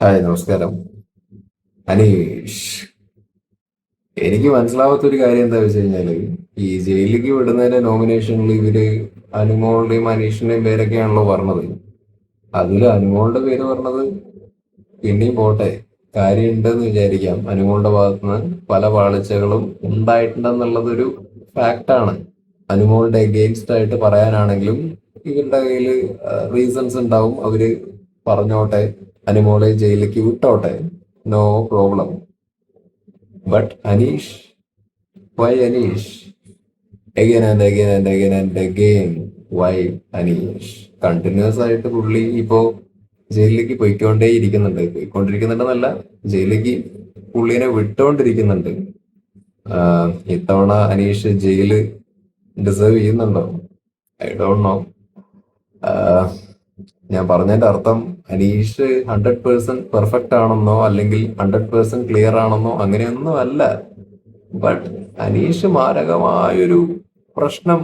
Hi നമസ്കാരം. അനീഷ് എനിക്ക് മനസ്സിലാവാത്തൊരു കാര്യം എന്താ വെച്ച് കഴിഞ്ഞാൽ ഈ ജയിലിലേക്ക് വിടുന്നതിന്റെ നോമിനേഷനിൽ ഇവർ അനുമോളുടെയും അനീഷിന്റെയും പേരൊക്കെയാണല്ലോ പറഞ്ഞത്. അതിൽ അനുമോളുടെ പേര് പറഞ്ഞത് പിന്നെയും പോട്ടെ കാര്യമുണ്ടെന്ന് വിചാരിക്കാം. അനുമോളുടെ ഭാഗത്തുനിന്ന് പല പാളിച്ചകളും ഉണ്ടായിട്ടുണ്ടെന്നുള്ളതൊരു ഫാക്റ്റാണ് അനുമോളുടെ എഗെയിൻസ്റ്റ് ആയിട്ട് പറയാനാണെങ്കിലും ഇവരുടെ കയ്യിൽ റീസൺസ് ഉണ്ടാവും. അവർ പറഞ്ഞോട്ടെ. അനുമോളെ ജയിലിലേക്ക് വിട്ടോട്ടെ? No problem but Aneesh why Aneesh again and again and again and again why Aneesh continuous ആയിട്ട് പുള്ളി ഇപ്പോ ജയിലിലേക്ക് പോയിക്കൊണ്ടേ ഇരിക്കുന്നുണ്ട്. പോയിക്കൊണ്ടിരിക്കുന്നുണ്ടെന്നല്ല ജയിലിലേക്ക് പുള്ളിനെ വിട്ടുകൊണ്ടിരിക്കുന്നുണ്ട് ഇത്തവണ അനീഷ് ജയിൽ ഡിസേർവ് ചെയ്യുന്നുണ്ടോ? ഐ ഡോണ്ട് നോ ഞാൻ പറഞ്ഞതിന്റെ അർത്ഥം അനീഷ് ഹൺഡ്രഡ് പേഴ്സെന്റ് പെർഫെക്റ്റ് ആണെന്നോ അല്ലെങ്കിൽ ഹൺഡ്രഡ് പേഴ്സെന്റ് ക്ലിയർ ആണെന്നോ അങ്ങനെയൊന്നും അല്ല. ബട്ട് അനീഷ് മാരകമായൊരു പ്രശ്നം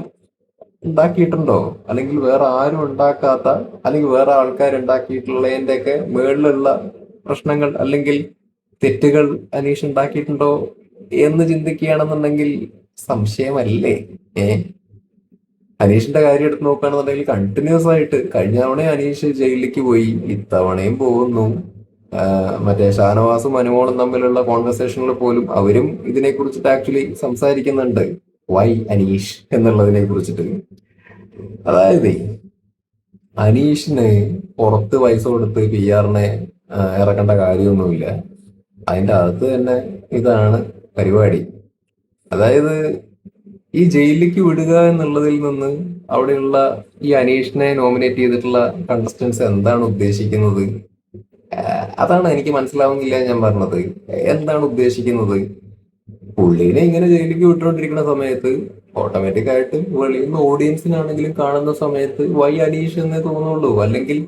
ഉണ്ടാക്കിയിട്ടുണ്ടോ? അല്ലെങ്കിൽ വേറെ ആരും ഉണ്ടാക്കാത്ത അല്ലെങ്കിൽ വേറെ ആൾക്കാർ ഉണ്ടാക്കിയിട്ടുള്ളതിന്റെ ഒക്കെ മേളിലുള്ള പ്രശ്നങ്ങൾ അല്ലെങ്കിൽ തെറ്റുകൾ അനീഷ് ഉണ്ടാക്കിയിട്ടുണ്ടോ എന്ന് ചിന്തിക്കുകയാണെന്നുണ്ടെങ്കിൽ സംശയമല്ലേ? ഏ? അനീഷിന്റെ കാര്യം എടുത്ത് നോക്കുകയാണെന്നുണ്ടെങ്കിൽ കണ്ടിന്യൂസ് ആയിട്ട് കഴിഞ്ഞ തവണ അനീഷ് ജയിലിലേക്ക് പോയി ഇത്തവണയും പോകുന്നു. മറ്റേ ഷാനവാസും അനുമോളും തമ്മിലുള്ള കോൺവെർസേഷനിൽ പോലും അവരും ഇതിനെ കുറിച്ചിട്ട് ആക്ച്വലി സംസാരിക്കുന്നുണ്ട്. വൈ അനീഷ് എന്നുള്ളതിനെ കുറിച്ചിട്ട്. അതായത് അനീഷിന് പുറത്ത് പൈസ കൊടുത്ത് പി ആറിനെ ഇറക്കേണ്ട കാര്യമൊന്നുമില്ല. അതിന്റെ അകത്ത് തന്നെ ഇതാണ് പരിപാടി. അതായത് ഈ ജയിലിലേക്ക് വിടുക എന്നുള്ളതിൽ നിന്ന് അവിടെയുള്ള ഈ അനീഷിനെ നോമിനേറ്റ് ചെയ്തിട്ടുള്ള കണ്ടസ്റ്റൻസ് എന്താണ് ഉദ്ദേശിക്കുന്നത്? അതാണ് എനിക്ക് മനസ്സിലാവുന്നില്ല ഞാൻ പറഞ്ഞത്. എന്താണ് ഉദ്ദേശിക്കുന്നത്? പുള്ളീനെ ഇങ്ങനെ ജയിലിലേക്ക് വിട്ടുകൊണ്ടിരിക്കുന്ന സമയത്ത് ഓട്ടോമാറ്റിക് ആയിട്ട് വെളിയിൽ നിന്ന് ഓഡിയൻസിനാണെങ്കിലും കാണുന്ന സമയത്ത് വൈ അനീഷ് എന്നേ തോന്നുള്ളൂ. അല്ലെങ്കിൽ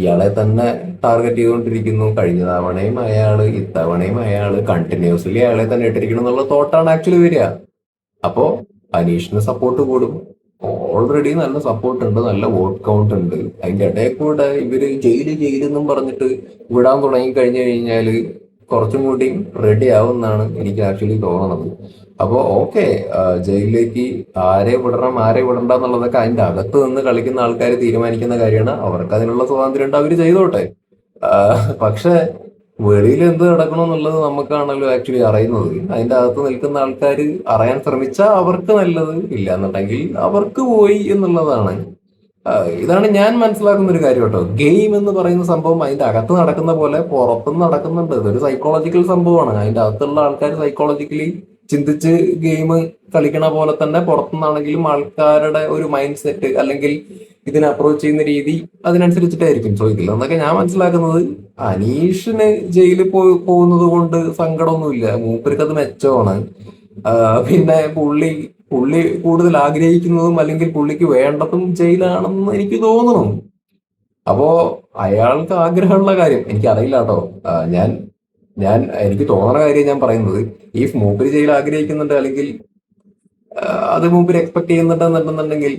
ഇയാളെ തന്നെ ടാർഗറ്റ് ചെയ്തുകൊണ്ടിരിക്കുന്നു. കഴിഞ്ഞ തവണയും അയാൾ ഇത്തവണയും അയാൾ കണ്ടിന്യൂസ്ലി അയാളെ തന്നെ ഇട്ടിരിക്കണം എന്നുള്ള തോട്ടാണ് ആക്ച്വലി വരിക. അപ്പോ അനീഷിന് സപ്പോർട്ട് കൂടും. ഓൾറെഡി നല്ല സപ്പോർട്ട് ഉണ്ട് നല്ല വോട്ട് കൗണ്ട് ഉണ്ട്. അതിന്റെ ഇടയിൽ കൂടെ ഇവർ ജയിൽ ജയിലെന്നും പറഞ്ഞിട്ട് വിടാൻ തുടങ്ങി കഴിഞ്ഞു കഴിഞ്ഞാൽ കുറച്ചും കൂടി റെഡി ആവുമെന്നാണ് എനിക്ക് ആക്ച്വലി തോന്നുന്നത് അപ്പോൾ ഓക്കെ ജയിലിലേക്ക് ആരെ വിടണം ആരെ വിടണ്ട എന്നുള്ളതൊക്കെ അതിന്റെ അകത്ത് നിന്ന് കളിക്കുന്ന ആൾക്കാർ തീരുമാനിക്കുന്ന കാര്യമാണ്. അവർക്ക് അതിനുള്ള സ്വാതന്ത്ര്യം ഉണ്ട് അവർ ചെയ്തോട്ടെ. പക്ഷേ പക്ഷെ വെളിയിൽ എന്ത് നടക്കണം എന്നുള്ളത് നമുക്കാണല്ലോ ആക്ച്വലി അറിയുന്നത്. അതിന്റെ അകത്ത് നിൽക്കുന്ന ആൾക്കാർ അറിയാൻ ശ്രമിച്ചാൽ അവർക്ക് നല്ലത് ഇല്ല എന്നുണ്ടെങ്കിൽ അവർക്ക് പോയി എന്നുള്ളതാണ്. ഇതാണ് ഞാൻ മനസ്സിലാക്കുന്ന ഒരു കാര്യം കേട്ടോ. ഗെയിം എന്ന് പറയുന്ന സംഭവം അതിന്റെ അകത്ത് നടക്കുന്ന പോലെ പുറത്തും നടക്കുന്നുണ്ട്. ഇതൊരു സൈക്കോളജിക്കൽ സംഭവമാണ്. അതിന്റെ അകത്തുള്ള ആൾക്കാർ സൈക്കോളജിക്കലി ചിന്തിച്ച് ഗെയിം കളിക്കണ പോലെ തന്നെ പുറത്തുനിന്നാണെങ്കിലും ആൾക്കാരുടെ ഒരു മൈൻഡ് സെറ്റ് അല്ലെങ്കിൽ ഇതിനെ അപ്രോച്ച് ചെയ്യുന്ന രീതി അതിനനുസരിച്ചിട്ടായിരിക്കും. ചോദിക്കില്ല എന്നൊക്കെ ഞാൻ മനസ്സിലാക്കുന്നത് അനീഷിന് ജയിലിൽ പോയി പോകുന്നത് കൊണ്ട് സങ്കടമൊന്നുമില്ല. മൂപ്പർക്ക് അത് മെച്ചമാണ് പിന്നെ പുള്ളി പുള്ളി കൂടുതൽ ആഗ്രഹിക്കുന്നതും അല്ലെങ്കിൽ പുള്ളിക്ക് വേണ്ടതും ജയിലാണെന്ന് എനിക്ക് തോന്നുന്നു അപ്പോ അയാൾക്ക് ആഗ്രഹമുള്ള കാര്യം. എനിക്കറിയില്ല കേട്ടോ. ആ, ഞാൻ ഞാൻ എനിക്ക് തോന്നുന്ന കാര്യം ഞാൻ പറയുന്നത്. ഈ മൂപ്പര് ജയിൽ ആഗ്രഹിക്കുന്നുണ്ട് അല്ലെങ്കിൽ അത് മൂപ്പര് എക്സ്പെക്ട് ചെയ്യുന്നുണ്ടെന്നുണ്ടെന്നുണ്ടെങ്കിൽ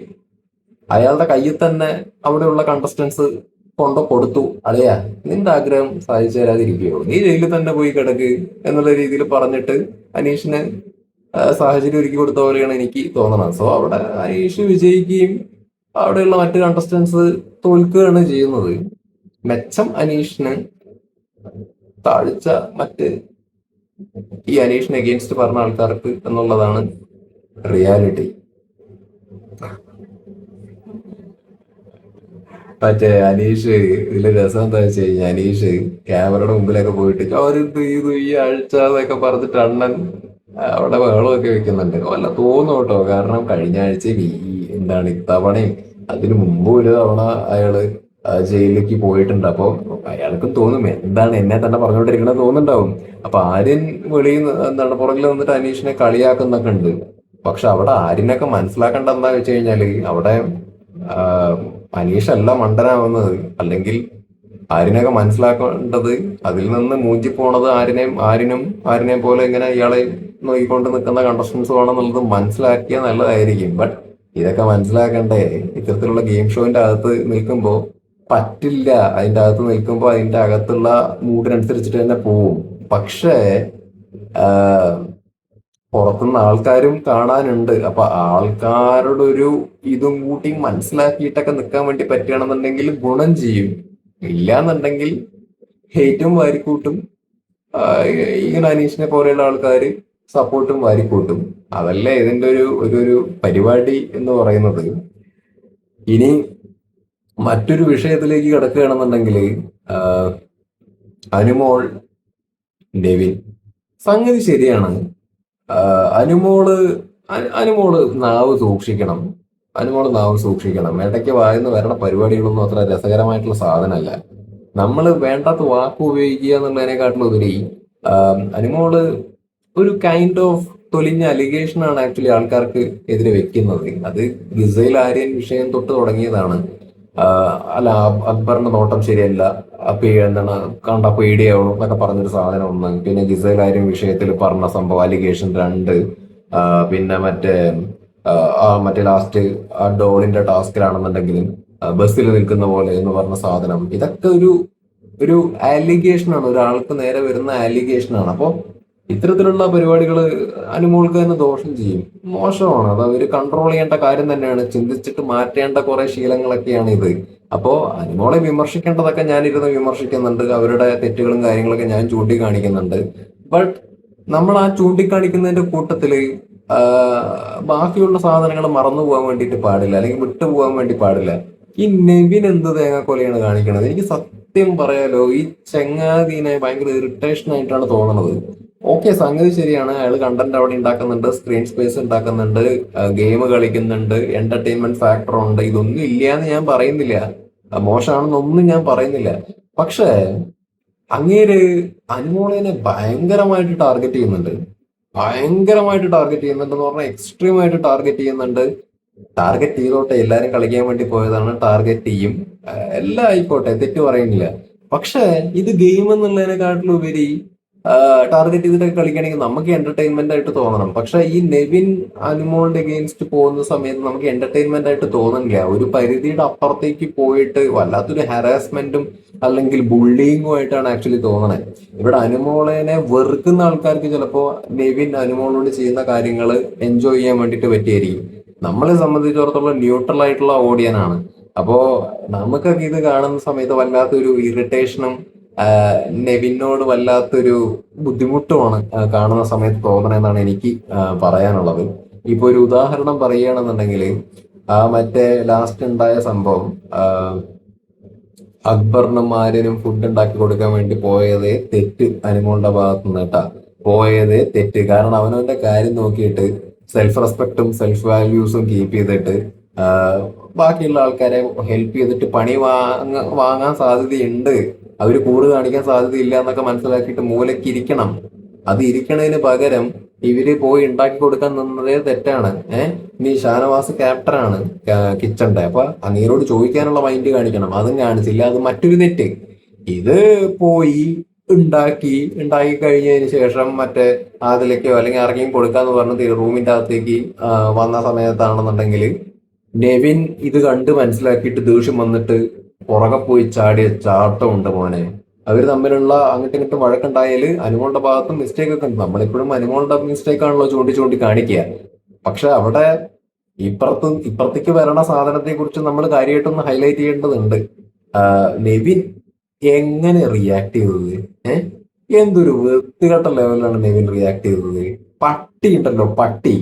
അയാളുടെ കയ്യിൽ തന്നെ അവിടെയുള്ള കണ്ടസ്റ്റൻസ് കൊണ്ടു കൊടുത്തു. അളിയാ നിന്റെ ആഗ്രഹം സാധിച്ചു തരാതിരിക്കുകയോ? നീ ജയിലിൽ തന്നെ പോയി കിടക്ക് എന്നുള്ള രീതിയിൽ പറഞ്ഞിട്ട് അനീഷിന് സാഹചര്യം ഒരുക്കി കൊടുത്ത പോലെയാണ് എനിക്ക് തോന്നുന്നത്. സോ അവിടെ അനീഷ് വിജയിക്കുകയും അവിടെയുള്ള മറ്റ് കണ്ടസ്റ്റൻസ് തോൽക്കുകയാണ് ചെയ്യുന്നത്. മെച്ചം അനീഷിന് താഴ്ച മറ്റ് ഈ അനീഷിന് എഗെയിൻസ്റ്റ് പറഞ്ഞ ആൾക്കാർക്ക് എന്നുള്ളതാണ് റിയാലിറ്റി മറ്റേ അനീഷ് ഇതിലെ രസം എന്താ വെച്ച് കഴിഞ്ഞാൽ അനീഷ് ക്യാമറയുടെ മുമ്പിലൊക്കെ പോയിട്ട് ഒരു ഇത് ഈ ആഴ്ച എന്നൊക്കെ പറഞ്ഞിട്ട് അണ്ണൻ അവിടെ ബഹളമൊക്കെ വെക്കുന്നുണ്ട്. വല്ല തോന്നും കേട്ടോ. കാരണം കഴിഞ്ഞ ആഴ്ച ഈ എന്താണ് ഇത്തവണയും അതിനു മുമ്പ് ഒരു തവണ അയാൾ ജയിലിലേക്ക് പോയിട്ടുണ്ട്. അപ്പൊ അയാൾക്ക് തോന്നും എന്താണ് എന്നെ തന്നെ പറഞ്ഞുകൊണ്ടിരിക്കണത് തോന്നുന്നുണ്ടാവും. അപ്പൊ ആര്യൻ വെളിയിൽ എന്താണ് പുറകിൽ നിന്നിട്ട് അനീഷിനെ കളിയാക്കുന്നൊക്കെ ഉണ്ട്. പക്ഷെ അവിടെ ആര്യനൊക്കെ മനസ്സിലാക്കേണ്ട എന്താ വെച്ച് കഴിഞ്ഞാൽ അവിടെ ആ, അല്ല മണ്ടനാവുന്നത് അല്ലെങ്കിൽ ആരിനൊക്കെ മനസ്സിലാക്കേണ്ടത് അതിൽ നിന്ന് മൂഞ്ചി പോണത് ആരിനെയും ആരിനും ആരിനെ പോലെ ഇങ്ങനെ ഇയാളെ നോക്കിക്കൊണ്ട് നിൽക്കുന്ന കണ്ടസ്റ്റൻസ് വേണമെന്നുള്ളത് മനസ്സിലാക്കിയാൽ നല്ലതായിരിക്കും. ബട്ട് ഇതൊക്കെ മനസ്സിലാക്കണ്ടേ ഇത്തരത്തിലുള്ള ഗെയിം ഷോയിന്റെ അകത്ത് നിൽക്കുമ്പോൾ പറ്റില്ല. അതിന്റെ അകത്ത് നിൽക്കുമ്പോൾ അതിന്റെ അകത്തുള്ള മൂഡിനനുസരിച്ചിട്ട് തന്നെ പോവും. പക്ഷേ പുറത്തുനിന്ന് ആൾക്കാരും കാണാനുണ്ട്. അപ്പൊ ആൾക്കാരുടെ ഒരു ഇതും കൂട്ടി മനസ്സിലാക്കിയിട്ടൊക്കെ നിൽക്കാൻ വേണ്ടി പറ്റുകയാണെന്നുണ്ടെങ്കിൽ ഗുണം ചെയ്യും. ഇല്ലാന്നുണ്ടെങ്കിൽ ഹേറ്റും വാരിക്കൂട്ടും. ഇങ്ങനെ അനീഷിനെ പോലെയുള്ള ആൾക്കാർ സപ്പോർട്ടും വാരിക്കൂട്ടും. അതല്ലേ ഇതിന്റെ ഒരു ഒരു ഒരു പരിപാടി എന്ന് പറയുന്നത്. ഇനി മറ്റൊരു വിഷയത്തിലേക്ക് കിടക്കുകയാണെന്നുണ്ടെങ്കിൽ അനുമോൾ നെവിൻ. സംഗതി ശരിയാണ്. അനുമോൾ അനുമോൾ നാവ് സൂക്ഷിക്കണം. അനുമോൾ നാവ് സൂക്ഷിക്കണം. ഇടയ്ക്ക് വായന്ന് വരണ പരിപാടികളൊന്നും അത്ര രസകരമായിട്ടുള്ള സാധനമല്ല. നമ്മൾ വേണ്ടാത്ത വാക്ക് ഉപയോഗിക്കുക എന്നുള്ളതിനെക്കാട്ടിലുപരി ഉപരി അനുമോൾ ഒരു കൈൻഡ് ഓഫ് തൊലിഞ്ഞ അലിഗേഷൻ ആണ് ആക്ച്വലി ആൾക്കാർക്ക് എതിരെ വെക്കുന്നത്. അത് ഗിസൈൽ ആര്യൻ വിഷയം തൊട്ട് തുടങ്ങിയതാണ്. അല്ല അക്ബറിന്റെ നോട്ടം ശരിയല്ല. എന്താണ് കണ്ട പേടിയാവണം എന്നൊക്കെ പറഞ്ഞൊരു സാധനം ഒന്ന് പിന്നെ ഗിസൈൽ ആര്യം വിഷയത്തിൽ പറഞ്ഞ സംഭവം അലിഗേഷൻ രണ്ട് പിന്നെ മറ്റേ മറ്റേ ലാസ്റ്റ് ആ ഡോളിന്റെ ടാസ്കിലാണെന്നുണ്ടെങ്കിലും ബസ്സിൽ നിൽക്കുന്ന പോലെ എന്ന് പറഞ്ഞ സാധനം. ഇതൊക്കെ ഒരു ഒരു അലിഗേഷൻ ആണ് ഒരാൾക്ക് നേരെ വരുന്ന അലിഗേഷൻ ആണ് അപ്പോ ഇത്തരത്തിലുള്ള പരിപാടികൾ അനുമോൾക്ക് തന്നെ ദോഷം ചെയ്യും. മോശമാണ്. അത് അവർ കൺട്രോൾ ചെയ്യേണ്ട കാര്യം തന്നെയാണ്. ചിന്തിച്ചിട്ട് മാറ്റേണ്ട കുറെ ശീലങ്ങളൊക്കെയാണ് ഇത് അപ്പോ അനുമോളെ വിമർശിക്കേണ്ടതൊക്കെ ഞാനിരുന്ന് വിമർശിക്കുന്നുണ്ട്. അവരുടെ തെറ്റുകളും കാര്യങ്ങളൊക്കെ ഞാൻ ചൂണ്ടിക്കാണിക്കുന്നുണ്ട്. ബട്ട് നമ്മൾ ആ ചൂണ്ടിക്കാണിക്കുന്നതിന്റെ കൂട്ടത്തിൽ ആ, ബാക്കിയുള്ള സാധനങ്ങൾ മറന്നു പോകാൻ വേണ്ടിയിട്ട് പാടില്ല. അല്ലെങ്കിൽ വിട്ടുപോകാൻ വേണ്ടി പാടില്ല. ഈ നെവിൻ എന്ത് തേങ്ങാക്കൊലയാണ് കാണിക്കുന്നത് എനിക്ക് സത്യം പറയാലോ ഈ ചെങ്ങാതിനെ ഭയങ്കര ഇറിറ്റേഷൻ ആയിട്ടാണ് തോന്നുന്നത് ഓക്കെ സംഗതി ശരിയാണ്. അയാൾ കണ്ടന്റ് അവിടെ ഉണ്ടാക്കുന്നുണ്ട് സ്ക്രീൻ സ്പേസ് ഉണ്ടാക്കുന്നുണ്ട് ഗെയിം കളിക്കുന്നുണ്ട് എന്റർടൈൻമെന്റ് ഫാക്ടർ ഉണ്ട്. ഇതൊന്നും ഇല്ല എന്ന് ഞാൻ പറയുന്നില്ല. മോശമാണെന്നൊന്നും ഞാൻ പറയുന്നില്ല. പക്ഷേ അങ്ങേര് അനുമോളിനെ ഭയങ്കരമായിട്ട് ടാർഗറ്റ് ചെയ്യുന്നുണ്ട്. ഭയങ്കരമായിട്ട് ടാർഗറ്റ് ചെയ്യുന്നുണ്ട് എന്ന് പറഞ്ഞാൽ എക്സ്ട്രീം ആയിട്ട് ടാർഗറ്റ് ചെയ്യുന്നുണ്ട്. ടാർഗറ്റ് ചെയ്തോട്ടെ എല്ലാരും കളിക്കാൻ വേണ്ടി പോയതാണ് ടാർഗറ്റ് ചെയ്യും. എല്ലാം ആയിക്കോട്ടെ തെറ്റ് പറയുന്നില്ല. പക്ഷേ ഇത് ഗെയിം എന്നുള്ളതിനെക്കാട്ടിലുപരി ടാർഗറ്റ് ചെയ്തിട്ടൊക്കെ കളിക്കണമെങ്കിൽ നമുക്ക് എന്റർടൈൻമെന്റ് ആയിട്ട് തോന്നണം. പക്ഷെ ഈ നെവിൻ അനുമോളിന്റെ എഗെയിൻസ്റ്റ് പോകുന്ന സമയത്ത് നമുക്ക് എന്റർടൈൻമെന്റ് ആയിട്ട് തോന്നുന്നില്ല ഒരു പരിധിയുടെ അപ്പുറത്തേക്ക് പോയിട്ട് വല്ലാത്തൊരു ഹരാസ്മെന്റും അല്ലെങ്കിൽ ബുള്ളിങ്ങും ആയിട്ടാണ് ആക്ച്വലി തോന്നണത് ഇവിടെ അനുമോളനെ വെറുക്കുന്ന ആൾക്കാർക്ക് ചിലപ്പോ നെവിൻ അനുമോളോട് ചെയ്യുന്ന കാര്യങ്ങൾ എൻജോയ് ചെയ്യാൻ വേണ്ടിയിട്ട് പറ്റിയായിരിക്കും. നമ്മളെ സംബന്ധിച്ചിടത്തോളം ന്യൂട്രൽ ആയിട്ടുള്ള ഓഡിയൻ ആണ്. അപ്പോ നമുക്കൊക്കെ ഇത് കാണുന്ന സമയത്ത് വല്ലാത്തൊരു ഇറിറ്റേഷനും നെവിനോട് വല്ലാത്തൊരു ബുദ്ധിമുട്ടുമാണ് കാണുന്ന സമയത്ത് തോന്നണമെന്നാണ് എനിക്ക് പറയാനുള്ളത്. ഇപ്പൊ ഒരു ഉദാഹരണം പറയുകയാണെന്നുണ്ടെങ്കിൽ ആ മറ്റേ ലാസ്റ്റ് ഉണ്ടായ സംഭവം അക്ബറിനും ആര്യനും ഫുഡ് ഉണ്ടാക്കി കൊടുക്കാൻ വേണ്ടി പോയതേ തെറ്റ് അനുമോളുടെ ഭാഗത്ത് നിന്നിട്ടാ പോയതേ തെറ്റ്. കാരണം അവനവന്റെ കാര്യം നോക്കിയിട്ട് സെൽഫ് റെസ്പെക്റ്റും സെൽഫ് വാല്യൂസും കീപ്പ് ചെയ്തിട്ട് ബാക്കിയുള്ള ആൾക്കാരെ ഹെൽപ്പ് ചെയ്തിട്ട് പണി വാങ്ങ വാങ്ങാൻ സാധ്യതയുണ്ട്. അവർ കൂട് കാണിക്കാൻ സാധ്യതയില്ല എന്നൊക്കെ മനസ്സിലാക്കിയിട്ട് മൂലയ്ക്ക് ഇരിക്കണം. അത് ഇരിക്കണതിന് പകരം ഇവർ പോയി ഉണ്ടാക്കി കൊടുക്കാൻ നിന്നതേ തെറ്റാണ്. ഏഹ് ഇനി ഷാനവാസ് ക്യാപ്റ്ററാണ് കിച്ചന്റെ അപ്പൊ നീരോട് ചോദിക്കാനുള്ള മൈൻഡ് കാണിക്കണം. അതും കാണിച്ചില്ല. അത് മറ്റൊരു തെറ്റ്. ഇത് പോയി ഉണ്ടാക്കി ഉണ്ടാക്കി കഴിഞ്ഞതിന് ശേഷം മറ്റേ അതിലേക്കോ അല്ലെങ്കിൽ ഇറങ്ങി കൊടുക്കാന്ന് പറഞ്ഞ് റൂമിന്റെ അകത്തേക്ക് വന്ന സമയത്താണെന്നുണ്ടെങ്കിൽ നെവിൻ ഇത് കണ്ട് മനസ്സിലാക്കിയിട്ട് ദേഷ്യം വന്നിട്ട് പുറകെ പോയി ചാടിയ ചാട്ടം ചാട്ടമുണ്ട് മോനെ. അവർ തമ്മിലുള്ള അങ്ങോട്ടും ഇങ്ങോട്ടും വഴക്കുണ്ടായാൽ അനുമോളുടെ ഭാഗത്തും മിസ്റ്റേക്ക് ഒക്കെ ഉണ്ട്. നമ്മളെപ്പോഴും അനുമോളുടെ മിസ്റ്റേക്ക് ആണല്ലോ ചൂണ്ടി ചൂണ്ടി കാണിക്കുക. പക്ഷെ അവിടെ ഇപ്പുറത്ത് ഇപ്പുറത്തേക്ക് വരണ സാധനത്തെ കുറിച്ച് നമ്മൾ കാര്യമായിട്ടൊന്ന് ഹൈലൈറ്റ് ചെയ്യേണ്ടതുണ്ട്. നെവിൻ എങ്ങനെ റിയാക്ട് ചെയ്തത്? ഏഹ് എന്തൊരു വൃത്തികെട്ട ലെവലിലാണ് നെവിൻ റിയാക്ട് ചെയ്തത്. പട്ടി ഉണ്ടല്ലോ പട്ടി.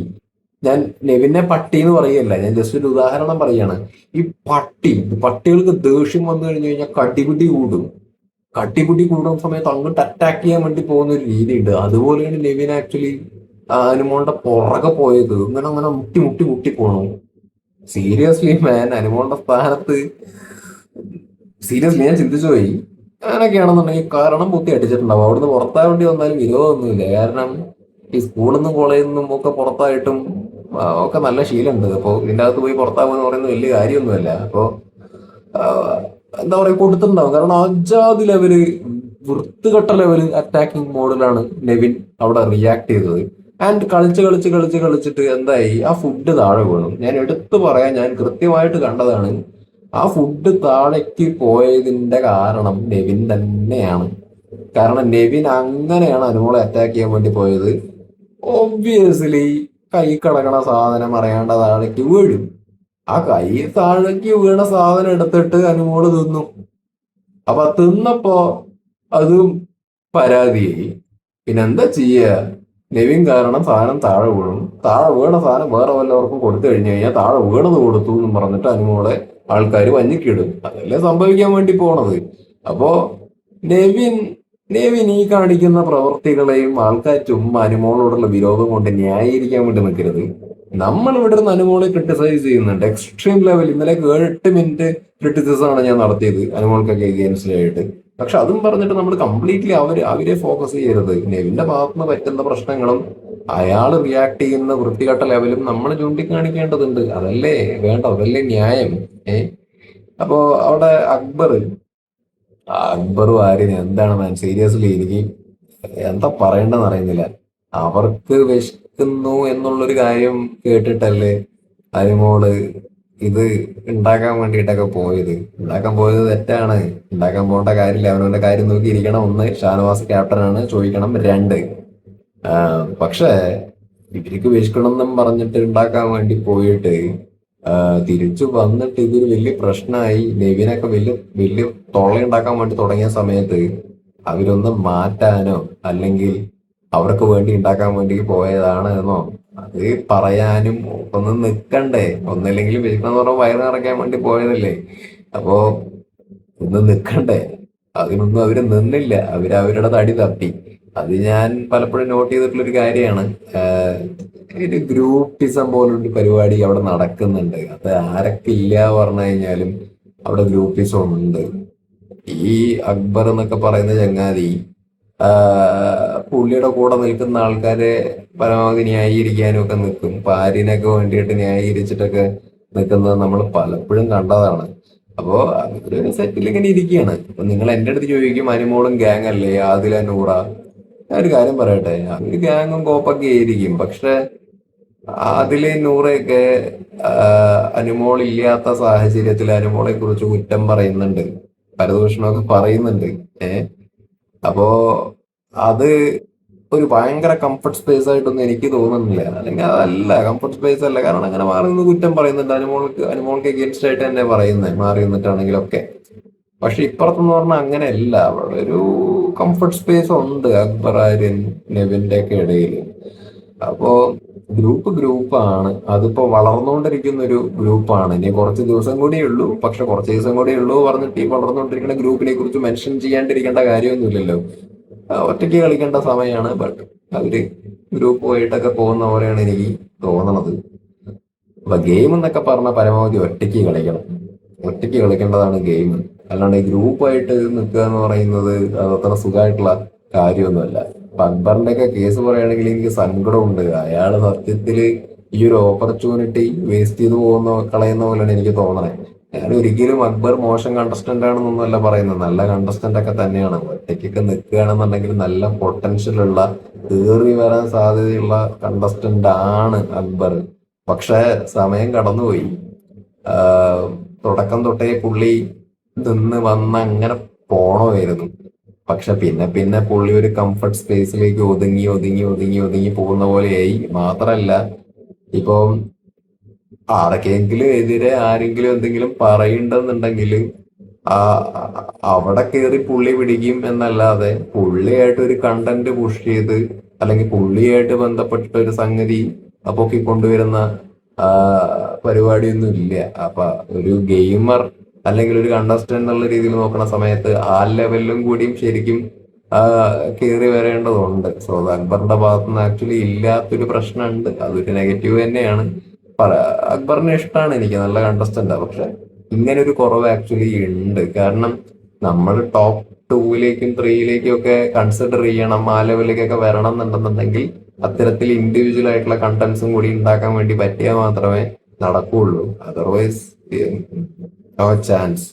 ഞാൻ നെവിനെ പട്ടി എന്ന് പറയല്ല ഞാൻ ജസ്റ്റ് ഒരു ഉദാഹരണം പറയാണ്. ഈ പട്ടി പട്ടികൾക്ക് ദേഷ്യം വന്നു കഴിഞ്ഞു കഴിഞ്ഞാൽ കടിപിടി കൂടും. കട്ടിപിടി കൂടുന്ന സമയത്ത് അങ്ങോട്ട് അറ്റാക്ക് ചെയ്യാൻ വേണ്ടി പോകുന്ന ഒരു രീതിയുണ്ട്. അതുപോലെയാണ് നെവിൻ ആക്ച്വലി അനുമോളുടെ പുറകെ പോയത് ഇങ്ങനെ അങ്ങനെ മുട്ടി മുട്ടി മുട്ടി പോണു. സീരിയസ്ലി മാൻ അനുമോളുടെ സ്ഥാനത്ത് സീരിയസ്ലി ഞാൻ ചിന്തിച്ചു പോയി. അങ്ങനെയൊക്കെയാണെന്നുണ്ടെങ്കിൽ കാരണം പൊത്തി അടിച്ചിട്ടുണ്ടാവും. അവിടുന്ന് പുറത്താവേണ്ടി വന്നാലും വിരോധമൊന്നുമില്ല. കാരണം ഈ സ്കൂളിൽ നിന്നും കോളേജിൽ നിന്നും ഒക്കെ പുറത്തായിട്ടും ഒക്കെ നല്ല ശീലമുണ്ട്. അപ്പോൾ ഇതിന്റെ അകത്ത് പോയി പുറത്താകുമെന്ന് പറയുന്നത് വലിയ കാര്യമൊന്നുമല്ല. അപ്പോൾ എന്താ പറയുക കൊടുത്തിട്ടുണ്ടാവും. കാരണം അജാതി ലെവൽ വൃത്തുകെട്ട ലെവൽ അറ്റാക്കിംഗ് മോഡിലാണ് നെവിൻ അവിടെ റിയാക്ട് ചെയ്തത്. ആൻഡ് കളിച്ച് കളിച്ച് കളിച്ച് കളിച്ചിട്ട് എന്തായി? ആ ഫുഡ് താഴെ വീണു. ഞാൻ എടുത്തു പറയാൻ ഞാൻ കൃത്യമായിട്ട് കണ്ടതാണ്. ആ ഫുഡ് താഴേക്ക് പോയതിന്റെ കാരണം നെവിൻ തന്നെയാണ്. കാരണം നെവിൻ അങ്ങനെയാണ് അനുമോളെ അറ്റാക്ക് ചെയ്യാൻ വേണ്ടി പോയത്. ഒബ്വിയസ്ലി കൈ കിടക്കണ സാധനം അറിയാണ്ട് താഴേക്ക് വീഴും. ആ കൈ താഴേക്ക് വീണ സാധനം എടുത്തിട്ട് അനുമോൾ തിന്നു. അപ്പൊ തിന്നപ്പോ അതും പരാതിയായി. പിന്നെ എന്താ ചെയ്യുക നെവിൻ കാരണം സാധനം താഴെ വീഴും താഴെ വീണ സാധനം വേറെ വല്ലവർക്കും കൊടുത്തു കഴിഞ്ഞു കഴിഞ്ഞാൽ താഴെ വീണത് കൊടുത്തു എന്നും പറഞ്ഞിട്ട് അനുമോളെ ആൾക്കാർ വഞ്ഞിക്കിടും. അതല്ലേ സംഭവിക്കാൻ വേണ്ടി പോണത്. അപ്പോ നെവിൻ നെവിൻ നീ കാണിക്കുന്ന പ്രവൃത്തികളെയും ആൾക്കാർ ചുമ്മാ അനുമോളോടുള്ള വിരോധം കൊണ്ട് ന്യായീകരിക്കാൻ വേണ്ടി നിൽക്കരുത്. നമ്മൾ ഇവിടെ നിന്ന് അനുമോളെ ക്രിട്ടിസൈസ് ചെയ്യുന്നുണ്ട്. എക്സ്ട്രീം ലെവൽ ഇന്നലെ എട്ട് മിനിറ്റ് ക്രിട്ടിസിസം ആണ് ഞാൻ നടത്തിയത് അനുമോൾക്കൊക്കെ ആയിട്ട്. പക്ഷെ അതും പറഞ്ഞിട്ട് നമ്മൾ കംപ്ലീറ്റ്ലി അവർ അവരെ ഫോക്കസ് ചെയ്യരുത്. നെവിന്റെ ഭാഗത്തുനിന്ന് പറ്റുന്ന പ്രശ്നങ്ങളും അയാൾ റിയാക്ട് ചെയ്യുന്ന വൃത്തികെട്ട ലെവലും നമ്മൾ ചൂണ്ടിക്കാണിക്കേണ്ടതുണ്ട്. അതല്ലേ വേണ്ട അതല്ലേ ന്യായം. ഏ? അപ്പോ അവിടെ അക്ബർ അക്ബറും ആര്യനും എന്താണ് മാൻ സീരിയസ്ലി എനിക്ക് എന്താ പറയണ്ടെന്ന് അറിയുന്നില്ല. അവർക്ക് വിശക്കുന്നു എന്നുള്ളൊരു കാര്യം കേട്ടിട്ടല്ലേ അരിമോൾ ഇത് ഉണ്ടാക്കാൻ വേണ്ടിയിട്ടൊക്കെ പോയത്. ഉണ്ടാക്കാൻ പോയത് തെറ്റാണ്. ഉണ്ടാക്കാൻ പോകേണ്ട കാര്യമില്ല. അവനവന്റെ കാര്യം നോക്കി ഇരിക്കണം ഒന്ന് ഷാനവാസ് ക്യാപ്റ്റനാണ് ചോദിക്കണം. രണ്ട് പക്ഷേ ഇവർക്ക് വിശക്കണമെന്നും പറഞ്ഞിട്ട് ഉണ്ടാക്കാൻ വേണ്ടി പോയിട്ട് തിരിച്ചു വന്നിട്ട് ഇതൊരു വലിയ പ്രശ്നമായി നെവിനൊക്കെ വലിയ വലിയ തൊള്ളയുണ്ടാക്കാൻ വേണ്ടി തുടങ്ങിയ സമയത്ത് അവരൊന്ന് മാറ്റാനോ അല്ലെങ്കിൽ അവർക്ക് വേണ്ടി ഉണ്ടാക്കാൻ വേണ്ടി പോയതാണ് എന്നോ അത് പറയാനും ഒന്ന് നിൽക്കണ്ടേ ഒന്നില്ലെങ്കിലും വിശക്കണം എന്ന് പറഞ്ഞാൽ വയറ് നിറയ്ക്കാൻ വേണ്ടി പോയതല്ലേ. അപ്പോ ഒന്ന് നിൽക്കണ്ടേ അതിനൊന്നും അവർ നിന്നില്ല. അവർ അവരുടെ തടി തപ്പി. അത് ഞാൻ പലപ്പോഴും നോട്ട് ചെയ്തിട്ടുള്ള ഒരു കാര്യമാണ്. ഒരു ഗ്രൂപ്പിസം പോലൊരു പരിപാടി അവിടെ നടക്കുന്നുണ്ട്. അത് ആരൊക്കെ ഇല്ല പറഞ്ഞു കഴിഞ്ഞാലും അവിടെ ഗ്രൂപ്പിസം ഉണ്ട്. ഈ അക്ബർ എന്നൊക്കെ പറയുന്ന ചങ്ങാതി പുള്ളിയുടെ കൂടെ നിൽക്കുന്ന ആൾക്കാരെ പരമാവധി ന്യായീകരിക്കാനും ഒക്കെ നിൽക്കും. പാരിനൊക്കെ വേണ്ടിയിട്ട് ന്യായീകരിച്ചിട്ടൊക്കെ നിൽക്കുന്നത് നമ്മൾ പലപ്പോഴും കണ്ടതാണ്. അപ്പോ അവരൊരു സെറ്റിൽ ഇങ്ങനെ ഇരിക്കുകയാണ്. അപ്പൊ നിങ്ങൾ എന്റെ അടുത്ത് ചോദിക്കും അനുമോളും ഗ്യാങ് അല്ലേ? ആദില നൂറ? ഞാൻ ഒരു കാര്യം പറയട്ടെ. ഒരു ഗ്യാങ്ങും കോപ്പൊക്കെ ആയിരിക്കും. പക്ഷെ അതിലെ നൂറയൊക്കെ അനുമോൾ ഇല്ലാത്ത സാഹചര്യത്തിൽ അനുമോളെ കുറിച്ച് കുറ്റം പറയുന്നുണ്ട്. പരദൂഷണമൊക്കെ പറയുന്നുണ്ട്. ഏ? അപ്പോ അത് ഒരു ഭയങ്കര കംഫർട്ട് സ്പേസ് ആയിട്ടൊന്നും എനിക്ക് തോന്നുന്നില്ല. അല്ലെങ്കിൽ അതല്ല കംഫർട്ട് സ്പേസ് അല്ല. കാരണം അങ്ങനെ മാറി കുറ്റം പറയുന്നുണ്ട്. അനുമോൾക്ക് അനുമോൾക്ക് അഗേൻസ്റ്റ് ആയിട്ട് തന്നെ പറയുന്നത് മാറി നിന്നിട്ടാണെങ്കിലൊക്കെ പക്ഷെ ഇപ്പുറത്തെന്ന് പറഞ്ഞാൽ അങ്ങനെയല്ല. അവളൊരു കംഫർട്ട് സ്പേസ് ഉണ്ട് അക്ബർ ആര്യൻ നെവിന്റെ ഒക്കെ ഇടയിൽ. അപ്പോ ഗ്രൂപ്പ് ഗ്രൂപ്പാണ് അതിപ്പോ വളർന്നുകൊണ്ടിരിക്കുന്ന ഒരു ഗ്രൂപ്പാണ് ഇനി കുറച്ച് ദിവസം കൂടിയേ ഉള്ളൂ. പക്ഷെ കുറച്ച് ദിവസം കൂടിയേ ഉള്ളൂ പറഞ്ഞിട്ട് ഈ വളർന്നുകൊണ്ടിരിക്കുന്ന ഗ്രൂപ്പിനെ കുറിച്ച് മെൻഷൻ ചെയ്യാണ്ടിരിക്കേണ്ട കാര്യമൊന്നുമില്ലല്ലോ. ഒറ്റയ്ക്ക് കളിക്കേണ്ട സമയമാണ്. ബട്ട് അവർ ഗ്രൂപ്പുമായിട്ടൊക്കെ പോകുന്ന പോലെയാണ് എനിക്ക് തോന്നണത്. അപ്പൊ ഗെയിം എന്നൊക്കെ പറഞ്ഞ പരമാവധി ഒറ്റയ്ക്ക് കളിക്കണം. ഒറ്റയ്ക്ക് കളിക്കേണ്ടതാണ് ഗെയിം അല്ലാണ്ട് ഈ ഗ്രൂപ്പായിട്ട് നിൽക്കുക എന്ന് പറയുന്നത് അതത്ര സുഖമായിട്ടുള്ള കാര്യമൊന്നുമല്ല. അക്ബറിന്റെ ഒക്കെ കേസ് പറയുകയാണെങ്കിൽ എനിക്ക് സങ്കടമുണ്ട്. അയാൾ സത്യത്തിൽ ഈ ഒരു ഓപ്പർച്യൂണിറ്റി വേസ്റ്റ് ചെയ്തു പോകുന്ന കളയുന്ന പോലെയാണ് എനിക്ക് തോന്നണേ. ഞാൻ ഒരിക്കലും അക്ബർ മോശം കണ്ടസ്റ്റന്റ് ആണെന്നൊന്നുമല്ല പറയുന്നത്. നല്ല കണ്ടസ്റ്റന്റ് ഒക്കെ തന്നെയാണ്. ഒറ്റയ്ക്കൊക്കെ നിൽക്കുകയാണെന്നുണ്ടെങ്കിൽ നല്ല പൊട്ടൻഷ്യൽ ഉള്ള കയറി വരാൻ സാധ്യതയുള്ള കണ്ടസ്റ്റന്റ് ആണ് അക്ബർ. പക്ഷെ സമയം കടന്നുപോയി. തുടക്കം തൊട്ടേ പുള്ളി നിന്ന് വന്ന് അങ്ങനെ പോണമായിരുന്നു. പക്ഷെ പിന്നെ പിന്നെ പുള്ളി ഒരു കംഫർട്ട് സ്പേസിലേക്ക് ഒതുങ്ങി ഒതുങ്ങി ഒതുങ്ങി ഒതുങ്ങി പോകുന്ന പോലെയായി. മാത്രല്ല ഇപ്പം ആരൊക്കെയെങ്കിലും എതിരെ ആരെങ്കിലും എന്തെങ്കിലും പറയണ്ടെന്നുണ്ടെങ്കിൽ ആ അവിടെ കയറി പുള്ളി പിടിക്കും എന്നല്ലാതെ പുള്ളിയായിട്ട് ഒരു കണ്ടന്റ് പുഷ് ചെയ്ത് അല്ലെങ്കിൽ പുള്ളിയായിട്ട് ബന്ധപ്പെട്ടിട്ട് ഒരു സംഗതി പൊക്കിക്കൊണ്ടുവരുന്ന ആ, പരിപാടിയൊന്നും ഇല്ല. അപ്പൊ ഒരു ഗെയിമർ അല്ലെങ്കിൽ ഒരു കണ്ടസ്റ്റന്റ് എന്നുള്ള രീതിയിൽ നോക്കുന്ന സമയത്ത് ആ ലെവലിലും കൂടിയും ശരിക്കും കയറി വരേണ്ടതുണ്ട്. സോ അക്ബറിന്റെ ഭാഗത്തുനിന്ന് ആക്ച്വലി ഇല്ലാത്തൊരു പ്രശ്നമുണ്ട്. അതൊരു നെഗറ്റീവ് തന്നെയാണ്. അക്ബറിനെ ഇഷ്ടമാണ് എനിക്ക്. നല്ല കണ്ടസ്റ്റന്റാ പക്ഷെ ഇങ്ങനെ ഒരു കുറവ് ആക്ച്വലി ഉണ്ട്. കാരണം നമ്മൾ ടോപ്പ് ടൂവിലേക്കും ത്രീയിലേക്കും ഒക്കെ കൺസിഡർ ചെയ്യണം. ആ ലെവലിലേക്കൊക്കെ വരണം എന്നുണ്ടെന്നുണ്ടെങ്കിൽ അത്തരത്തിൽ ഇൻഡിവിജ്വൽ ആയിട്ടുള്ള കണ്ടന്റ്സും കൂടി ഉണ്ടാക്കാൻ വേണ്ടി പറ്റിയാൽ മാത്രമേ നടക്കുള്ളൂ. അതർവൈസ് നോ ചാൻസ്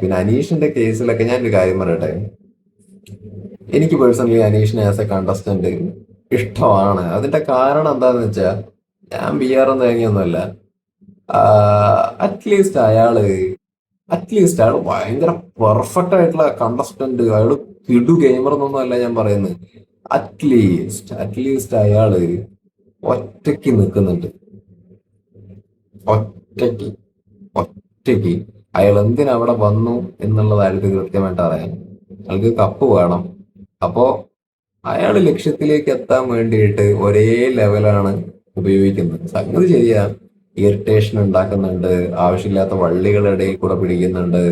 പിന്നെ അനീഷിന്റെ കേസിലൊക്കെ ഞാൻ ഒരു കാര്യം പറയട്ടെ? എനിക്ക് പേഴ്സണലി അനീഷിനെ ആസ് എ കണ്ടസ്റ്റന്റ് ഇഷ്ടമാണ്. അതിന്റെ കാരണം എന്താന്ന് വെച്ചാൽ ഞാൻ ബി ആർ എന്ന് തേങ്ങയൊന്നുമല്ല അറ്റ്ലീസ്റ്റ് അയാൾ അറ്റ്ലീസ്റ്റ് അയാൾ ഭയങ്കര പെർഫെക്റ്റ് ആയിട്ടുള്ള കണ്ടസ്റ്റന്റ് അയാൾ കിടു ഗെയിമർ എന്നൊന്നും അല്ല ഞാൻ പറയുന്നത്. അറ്റ്ലീസ്റ്റ് അറ്റ്ലീസ്റ്റ് അയാൾ ഒറ്റയ്ക്ക് നിൽക്കുന്നുണ്ട്. ഒറ്റയ്ക്ക് ഒറ്റയ്ക്ക്. അയാൾ എന്തിനവിടെ വന്നു എന്നുള്ളത് അയാൾക്ക് കൃത്യമായിട്ട് അറിയാം അയാൾക്ക് കപ്പ് വേണം. അപ്പോ അയാൾ ലക്ഷ്യത്തിലേക്ക് എത്താൻ വേണ്ടിയിട്ട് ഒരേ ലെവലാണ് ഉപയോഗിക്കുന്നത്. സംഗതി ശരിയാ. ഇറിറ്റേഷൻ ഉണ്ടാക്കുന്നുണ്ട് ആവശ്യമില്ലാത്ത വള്ളികളുടെ കൂടെ പിടിക്കുന്നുണ്ട്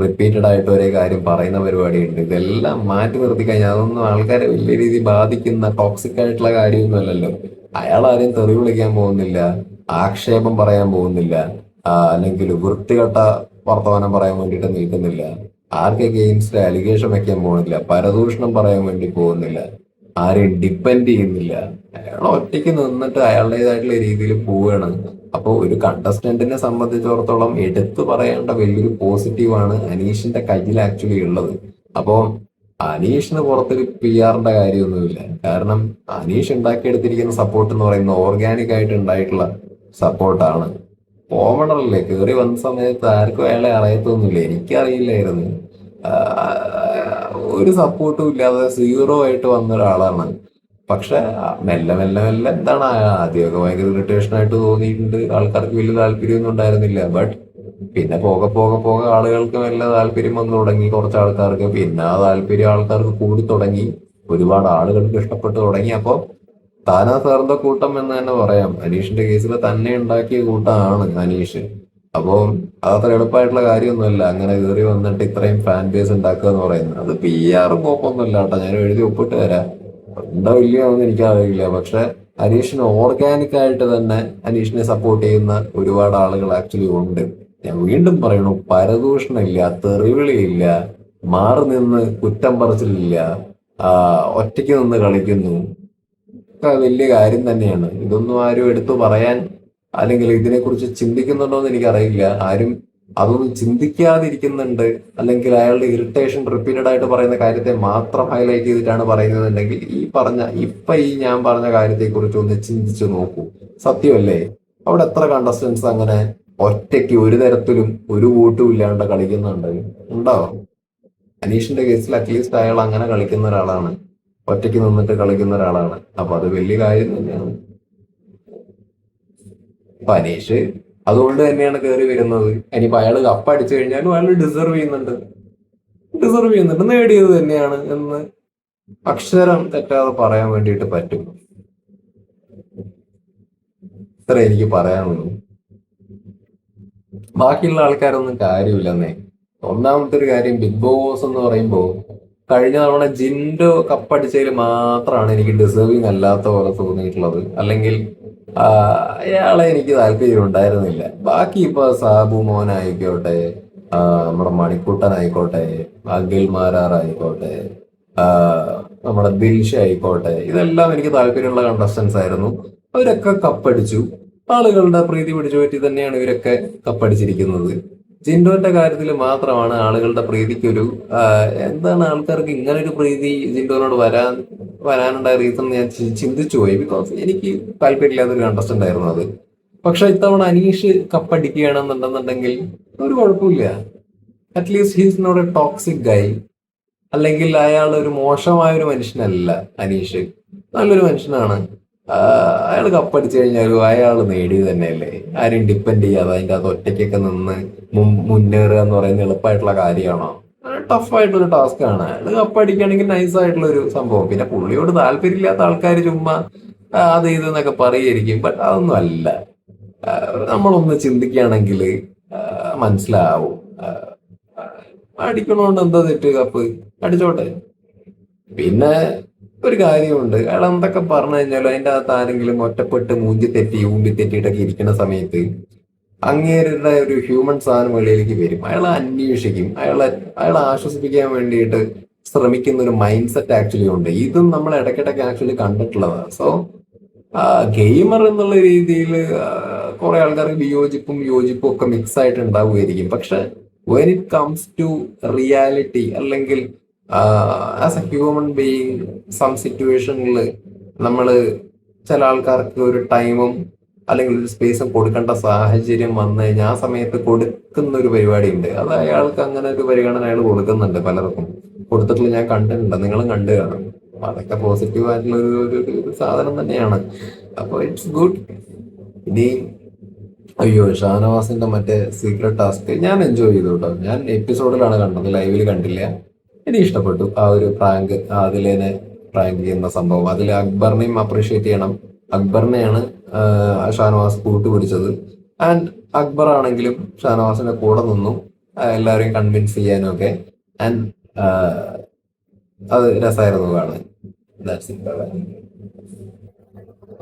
റിപ്പീറ്റഡ് ആയിട്ട് ഒരേ കാര്യം പറയുന്ന പരിപാടിയുണ്ട്. ഇതെല്ലാം മാറ്റി നിർത്തി കഴിഞ്ഞാൽ അതൊന്നും ആൾക്കാരെ വലിയ രീതിയിൽ ബാധിക്കുന്ന ടോക്സിക് ആയിട്ടുള്ള കാര്യമൊന്നുമല്ലല്ലോ. അയാൾ ആരെയും തെറി വിളിക്കാൻ പോകുന്നില്ല ആക്ഷേപം പറയാൻ പോകുന്നില്ല അല്ലെങ്കിൽ വൃത്തികെട്ട വർത്തമാനം പറയാൻ വേണ്ടിയിട്ട് നിൽക്കുന്നില്ല ആർക്ക് ഗെയിംസിൽ അലിഗേഷൻ വെക്കാൻ പോകുന്നില്ല പരദൂഷണം പറയാൻ വേണ്ടി പോകുന്നില്ല ആരെയും ഡിപ്പെൻഡ് ചെയ്യുന്നില്ല. അയാൾ ഒറ്റയ്ക്ക് നിന്നിട്ട് അയാളുടേതായിട്ടുള്ള രീതിയിൽ പോവുകയാണ്. അപ്പോൾ ഒരു കണ്ടസ്റ്റന്റിനെ സംബന്ധിച്ചിടത്തോളം എടുത്തു പറയേണ്ട വലിയൊരു പോസിറ്റീവാണ് അനീഷിന്റെ കയ്യിൽ ആക്ച്വലി ഉള്ളത്. അപ്പോൾ അനീഷിന് പുറത്തൊരു പി ആറിന്റെ കാര്യമൊന്നുമില്ല. കാരണം അനീഷ് ഉണ്ടാക്കിയെടുത്തിരിക്കുന്ന സപ്പോർട്ട് എന്ന് പറയുന്നത് ഓർഗാനിക് ആയിട്ട് ഉണ്ടായിട്ടുള്ള സപ്പോർട്ടാണ് ഓവണറല്ലേ? കയറി വന്ന സമയത്ത് ആർക്കും അയാളെ അറിയത്തൊന്നുമില്ല. എനിക്കറിയില്ലായിരുന്നു. ഒരു സപ്പോർട്ടും ഇല്ലാതെ സീറോ ആയിട്ട് വന്ന ഒരാളാണ്. പക്ഷെ മെല്ലെ മെല്ലെ മെല്ലെ എന്താണ്? ആദ്യമൊക്കെ ഭയങ്കര ഇറിറ്റേഷൻ ആയിട്ട് തോന്നിയിട്ടുണ്ട്. ആൾക്കാർക്ക് വലിയ താല്പര്യമൊന്നും ഉണ്ടായിരുന്നില്ല. ബട്ട് പിന്നെ പോകെ പോകെ പോകെ ആളുകൾക്ക് മെല്ലെ താല്പര്യം വന്നു തുടങ്ങി കുറച്ച് ആൾക്കാർക്ക്. പിന്നെ ആ താല്പര്യം ആൾക്കാർക്ക് കൂടി തുടങ്ങി. ഒരുപാട് ആളുകൾക്ക് ഇഷ്ടപ്പെട്ടു തുടങ്ങി. അപ്പോൾ താനാ സാറിന്റെ കൂട്ടം എന്ന് തന്നെ പറയാം. അനീഷിന്റെ കേസിൽ തന്നെ ഉണ്ടാക്കിയ കൂട്ടമാണ് അനീഷ്. അപ്പോൾ അതത്ര എളുപ്പമായിട്ടുള്ള കാര്യമൊന്നുമല്ല. അങ്ങനെ കയറി വന്നിട്ട് ഇത്രയും ഫാൻ ബേസ് ഉണ്ടാക്കുക എന്ന് പറയുന്നത്. അത് പി ആറും കോപ്പൊന്നുമില്ല കേട്ടോ. ഞാൻ എഴുതി ഒപ്പിട്ട് തരാം. ഉണ്ടോ ഇല്ലയോ എന്ന് എനിക്കറിയില്ല. പക്ഷെ അനീഷിന് ഓർഗാനിക് ആയിട്ട് തന്നെ അനീഷിനെ സപ്പോർട്ട് ചെയ്യുന്ന ഒരുപാട് ആളുകൾ ആക്ച്വലി ഉണ്ട്. ഞാൻ വീണ്ടും പറയണു പരദൂഷണില്ല തെറിവിളിയില്ല മാറി നിന്ന് കുറ്റം പറച്ചിലില്ല ഒറ്റയ്ക്ക് നിന്ന് കളിക്കുന്നു. ഒക്കെ വലിയ കാര്യം തന്നെയാണ്. ഇതൊന്നും ആരും എടുത്തു പറയാൻ അല്ലെങ്കിൽ ഇതിനെക്കുറിച്ച് ചിന്തിക്കുന്നുണ്ടോ എന്ന് എനിക്കറിയില്ല. ആരും അതൊന്നും ചിന്തിക്കാതിരിക്കുന്നുണ്ട്. അല്ലെങ്കിൽ അയാളുടെ ഇറിറ്റേഷൻ റിപ്പീറ്റഡ് ആയിട്ട് പറയുന്ന കാര്യത്തെ മാത്രം ഹൈലൈറ്റ് ചെയ്തിട്ടാണ് പറയുന്നതെന്നുണ്ടെങ്കിൽ ഈ പറഞ്ഞ ഇപ്പൊ ഈ ഞാൻ പറഞ്ഞ കാര്യത്തെക്കുറിച്ച് ഒന്ന് ചിന്തിച്ചു നോക്കൂ. സത്യമല്ലേ? അവിടെ എത്ര കണ്ടസ്റ്റൻസ് അങ്ങനെ ഒറ്റയ്ക്ക് ഒരു തരത്തിലും ഒരു കൂട്ടും ഇല്ലാണ്ട് കളിക്കുന്നുണ്ട്? ഉണ്ടോ? അനീഷിന്റെ കേസിൽ അറ്റ്ലീസ്റ്റ് അയാൾ അങ്ങനെ കളിക്കുന്ന ഒരാളാണ്. ഒറ്റയ്ക്ക് നിന്നിട്ട് കളിക്കുന്ന ഒരാളാണ്. അപ്പൊ അത് വലിയ കാര്യം തന്നെയാണ്. അപ്പൊ അനീഷ് അതുകൊണ്ട് തന്നെയാണ് കയറി വരുന്നത്. ഇനിയിപ്പോ അയാൾ കപ്പടിച്ചു കഴിഞ്ഞാലും അയാൾ ഡിസർവ് ചെയ്യുന്നുണ്ട്. ഡിസർവ് ചെയ്യുന്നുണ്ട്. നേടിയത് തന്നെയാണ് എന്ന് അക്ഷരം തെറ്റാതെ പറയാൻ വേണ്ടിയിട്ട് പറ്റും. ഇത്ര എനിക്ക് പറയാനുള്ളൂ. ബാക്കിയുള്ള ആൾക്കാരൊന്നും കാര്യമില്ലെന്നേ. ഒന്നാമത്തെ ഒരു കാര്യം ബിഗ് ബോസ് എന്ന് പറയുമ്പോൾ കഴിഞ്ഞ തവണ ജിൻഡോ കപ്പടിച്ചതിൽ മാത്രമാണ് എനിക്ക് ഡിസേർവിങ് അല്ലാത്ത പോലെ തോന്നിയിട്ടുള്ളത്. അല്ലെങ്കിൽ അയാളെ എനിക്ക് താല്പര്യം ഉണ്ടായിരുന്നില്ല. ബാക്കി ഇപ്പൊ സാബു മോനായിക്കോട്ടെ നമ്മുടെ മണിക്കൂട്ടനായിക്കോട്ടെ അഖിൽ മാരാറായിക്കോട്ടെ നമ്മുടെ ദിൽഷ ആയിക്കോട്ടെ ഇതെല്ലാം എനിക്ക് താല്പര്യമുള്ള കണ്ടസ്റ്റൻസ് ആയിരുന്നു. അവരൊക്കെ കപ്പടിച്ചു. ആളുകളുടെ പ്രീതി പിടിച്ചു പറ്റി തന്നെയാണ് ഇവരൊക്കെ കപ്പടിച്ചിരിക്കുന്നത്. ജിൻഡോന്റെ കാര്യത്തിൽ മാത്രമാണ് ആളുകളുടെ പ്രീതിക്ക് ഒരു എന്താണ് ആൾക്കാർക്ക് ഇങ്ങനെ ഒരു പ്രീതി ജിൻഡോനോട് വരാൻ വരാനുണ്ടായ റീസൺ ഞാൻ ചിന്തിച്ചു പോയി ബിക്കോസ് എനിക്ക് താല്പര്യമില്ലാത്തൊരു കണ്ടസ്റ്റന്റ് ആയിരുന്നു അത്. പക്ഷെ ഇത്തവണ അനീഷ് കപ്പടിക്കുകയാണെന്നുണ്ടെന്നുണ്ടെങ്കിൽ ഒരു കുഴപ്പമില്ല. At least he's not a toxic guy അല്ലെങ്കിൽ അയാൾ ഒരു മോശമായ ഒരു മനുഷ്യനല്ല അനീഷ്. നല്ലൊരു മനുഷ്യനാണ്. അയാൾ കപ്പടിച്ചു കഴിഞ്ഞാൽ അയാൾ നേടിയത് തന്നെയല്ലേ? ആരും ഡിപ്പെൻഡ് ചെയ്യാതെ അതിന്റെ അത് ഒറ്റയ്ക്കൊക്കെ നിന്ന് മുന്നേറുക എന്ന് പറയുന്നത് എളുപ്പമായിട്ടുള്ള കാര്യമാണോ? ടഫായിട്ടുള്ള ടാസ്ക് ആണ്. അയാൾ കപ്പടിക്കുകയാണെങ്കിൽ നൈസായിട്ടുള്ള ഒരു സംഭവം. പിന്നെ പുള്ളിയോട് താല്പര്യമില്ലാത്ത ആൾക്കാർ ചുമ്മാ അത് ഇത് എന്നൊക്കെ പറയുമായിരിക്കും. ബട്ട് അതൊന്നും അല്ല. നമ്മളൊന്ന് ചിന്തിക്കുകയാണെങ്കിൽ മനസ്സിലാവും. അടിക്കണോണ്ട് എന്താ തെറ്റ് കപ്പ്? അടിച്ചോട്ടെ. പിന്നെ ഒരു കാര്യമുണ്ട്. അയാൾ എന്തൊക്കെ പറഞ്ഞു കഴിഞ്ഞാലും അതിന്റെ അകത്ത് ആരെങ്കിലും ഒറ്റപ്പെട്ട് മൂഞ്ചി തെറ്റി ഊമ്പി തെറ്റിയിട്ടൊക്കെ ഇരിക്കുന്ന സമയത്ത് അങ്ങേരുടെ ഒരു ഹ്യൂമൻ സാധനം വെളിയിലേക്ക് വരും. അയാളെ അന്വേഷിക്കും. അയാളെ അയാളെ ആശ്വസിപ്പിക്കാൻ വേണ്ടിയിട്ട് ശ്രമിക്കുന്ന ഒരു മൈൻഡ് സെറ്റ് ആക്ച്വലി ഉണ്ട്. ഇതും നമ്മൾ ഇടയ്ക്കിടയ്ക്ക് ആക്ച്വലി കണ്ടിട്ടുള്ളതാണ്. സോ ഗെയിമർ എന്നുള്ള രീതിയിൽ കുറെ ആൾക്കാർക്ക് വിയോജിപ്പും യോജിപ്പും ഒക്കെ മിക്സ് ആയിട്ട് ഉണ്ടാവുമായിരിക്കും. പക്ഷെ when it comes to reality അല്ലെങ്കിൽ as a human being some സിറ്റുവേഷനിൽ നമ്മൾ ചില ആൾക്കാർക്ക് ഒരു ടൈമും അല്ലെങ്കിൽ ഒരു സ്പേസും കൊടുക്കേണ്ട സാഹചര്യം വന്നു കഴിഞ്ഞാൽ ആ സമയത്ത് കൊടുക്കുന്ന ഒരു പരിപാടി ഉണ്ട് അത് അയാൾക്ക് അങ്ങനെ ഒരു പരിഗണന അയാൾ കൊടുക്കുന്നുണ്ട് പലർക്കും. കൊടുത്തിട്ടുള്ള ഞാൻ കണ്ടിട്ടുണ്ട്. നിങ്ങളും കണ്ടു കാണും. അതൊക്കെ പോസിറ്റീവ് ആയിട്ടുള്ള ഒരു ഒരു- സാധനം തന്നെയാണ്. അപ്പൊ ഇറ്റ്സ് ഗുഡ് ഇനി അയ്യോ ഷാനവാസിന്റെ മറ്റേ സീക്രട്ട് ടാസ്ക് ഞാൻ എൻജോയ് ചെയ്തു കേട്ടോ. ഞാൻ എപ്പിസോഡിലാണ് കണ്ടത് ലൈവിൽ കണ്ടില്ല. എനിക്ക് ഇഷ്ടപ്പെട്ടു. ആ ഒരു പ്രാങ്ക് അതിലേനെ പ്രാങ്ക് ചെയ്യുന്ന സംഭവം. അതിൽ അക്ബറിനെയും അപ്രീഷിയേറ്റ് ചെയ്യണം. അക്ബറിനെയാണ് ഷാനവാസ് കൂട്ടുപിടിച്ചത്. ആൻഡ് അക്ബർ ആണെങ്കിലും ഷാനവാസിന്റെ കൂടെ നിന്നു. എല്ലാവരെയും കൺവിൻസ് ചെയ്യാനും ഒക്കെ ആൻഡ് അത് രസമായിരുന്നു കാണാൻ. That's it.